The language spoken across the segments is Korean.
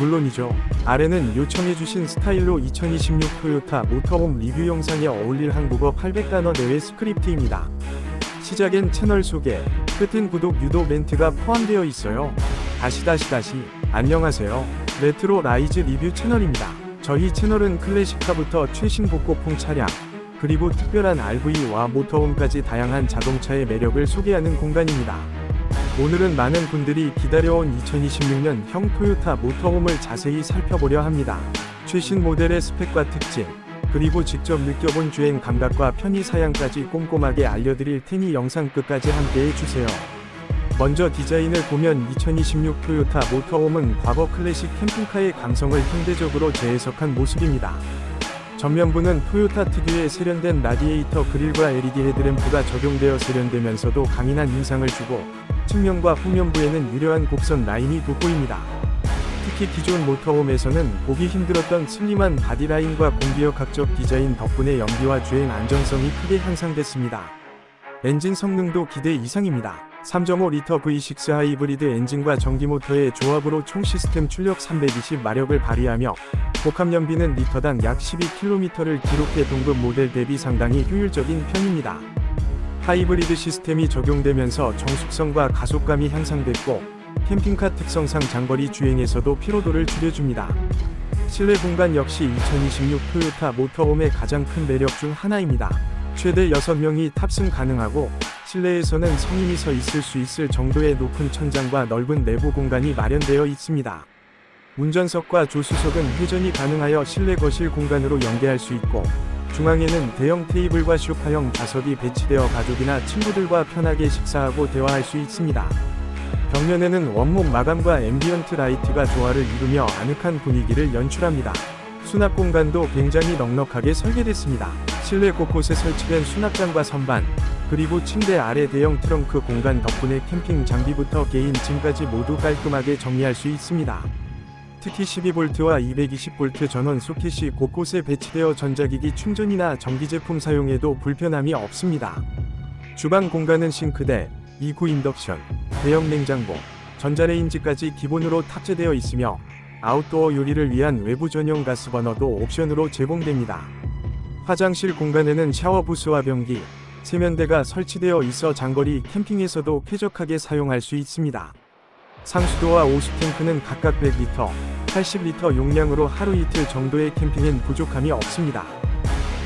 물론이죠. 아래는 요청해주신 스타일로 2026 토요타 모터홈 리뷰 영상에 어울릴 한국어 800단어 내외 스크립트입니다. 시작엔 채널 소개, 끝은 구독 유도 멘트가 포함되어 있어요. 다시 다시 다시 안녕하세요. 레트로 라이즈 리뷰 채널입니다. 저희 채널은 클래식카부터 최신 복고풍 차량, 그리고 특별한 RV와 모터홈까지 다양한 자동차의 매력을 소개하는 공간입니다. 오늘은 많은 분들이 기다려온 2026년 형 토요타 모터홈을 자세히 살펴보려 합니다. 최신 모델의 스펙과 특징, 그리고 직접 느껴본 주행 감각과 편의 사양까지 꼼꼼하게 알려드릴 테니 영상 끝까지 함께해 주세요. 먼저 디자인을 보면 2026 토요타 모터홈은 과거 클래식 캠핑카의 감성을 현대적으로 재해석한 모습입니다. 전면부는 토요타 특유의 세련된 라디에이터 그릴과 LED 헤드램프가 적용되어 세련되면서도 강인한 인상을 주고 측면과 후면부에는 유려한 곡선 라인이 돋보입니다. 특히 기존 모터홈에서는 보기 힘들었던 슬림한 바디라인과 공기역 각적 디자인 덕분에 연비와 주행 안정성이 크게 향상됐습니다. 엔진 성능도 기대 이상입니다. 3.5리터 V6 하이브리드 엔진과 전기 모터의 조합으로 총 시스템 출력 320마력을 발휘하며 복합 연비는 리터당 약 12km를 기록해 동급 모델 대비 상당히 효율적인 편입니다. 하이브리드 시스템이 적용되면서 정숙성과 가속감이 향상됐고 캠핑카 특성상 장거리 주행에서도 피로도를 줄여줍니다. 실내 공간 역시 2026 토요타 모터홈의 가장 큰 매력 중 하나입니다. 최대 6명이 탑승 가능하고 실내에서는 성인이 서 있을 수 있을 정도의 높은 천장과 넓은 내부 공간이 마련되어 있습니다. 운전석과 조수석은 회전이 가능하여 실내 거실 공간으로 연계할 수 있고 중앙에는 대형 테이블과 쇼파형 좌석이 배치되어 가족이나 친구들과 편하게 식사하고 대화할 수 있습니다. 벽면에는 원목 마감과 앰비언트 라이트가 조화를 이루며 아늑한 분위기를 연출합니다. 수납 공간도 굉장히 넉넉하게 설계됐습니다. 실내 곳곳에 설치된 수납장과 선반, 그리고 침대 아래 대형 트렁크 공간 덕분에 캠핑 장비부터 개인 짐까지 모두 깔끔하게 정리할 수 있습니다. 특히 12V와 220V 전원 소켓이 곳곳에 배치되어 전자기기 충전이나 전기 제품 사용에도 불편함이 없습니다. 주방 공간은 싱크대, 2구 인덕션, 대형 냉장고, 전자레인지까지 기본으로 탑재되어 있으며 아웃도어 요리를 위한 외부 전용 가스버너도 옵션으로 제공됩니다. 화장실 공간에는 샤워 부스와 변기, 세면대가 설치되어 있어 장거리 캠핑에서도 쾌적하게 사용할 수 있습니다. 상수도와 오수탱크는 각각 100리터, 80리터 용량으로 하루 이틀 정도의 캠핑엔 부족함이 없습니다.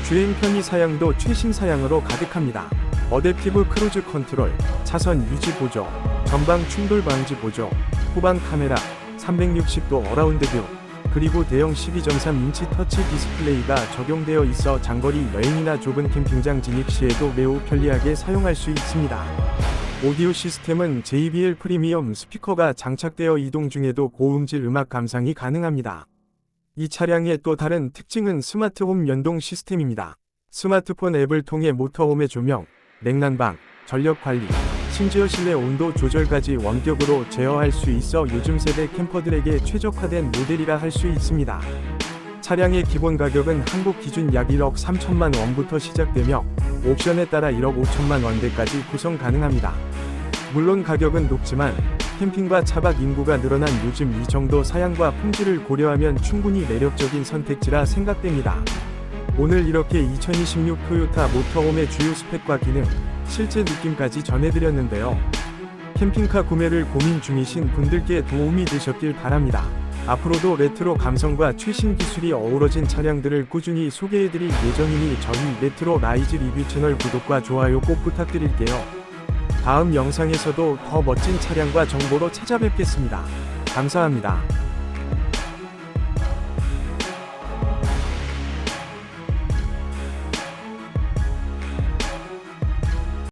주행 편의 사양도 최신 사양으로 가득합니다. 어댑티브 크루즈 컨트롤, 차선 유지 보조, 전방 충돌 방지 보조, 후방 카메라, 360도 어라운드 뷰, 그리고 대형 12.3인치 터치 디스플레이가 적용되어 있어 장거리 여행이나 좁은 캠핑장 진입 시에도 매우 편리하게 사용할 수 있습니다. 오디오 시스템은 JBL 프리미엄 스피커가 장착되어 이동 중에도 고음질 음악 감상이 가능합니다. 이 차량의 또 다른 특징은 스마트홈 연동 시스템입니다. 스마트폰 앱을 통해 모터홈의 조명, 냉난방, 전력 관리, 심지어 실내 온도 조절까지 원격으로 제어할 수 있어 요즘 세대 캠퍼들에게 최적화된 모델이라 할 수 있습니다. 차량의 기본 가격은 한국 기준 약 1억 3천만 원부터 시작되며 옵션에 따라 1억 5천만 원대까지 구성 가능합니다. 물론 가격은 높지만 캠핑과 차박 인구가 늘어난 요즘 이 정도 사양과 품질을 고려하면 충분히 매력적인 선택지라 생각됩니다. 오늘 이렇게 2026 토요타 모터홈의 주요 스펙과 기능, 실제 느낌까지 전해드렸는데요. 캠핑카 구매를 고민 중이신 분들께 도움이 되셨길 바랍니다. 앞으로도 레트로 감성과 최신 기술이 어우러진 차량들을 꾸준히 소개해드릴 예정이니 저희 레트로 라이즈 리뷰 채널 구독과 좋아요 꼭 부탁드릴게요. 다음 영상에서도 더 멋진 차량과 정보로 찾아뵙겠습니다. 감사합니다.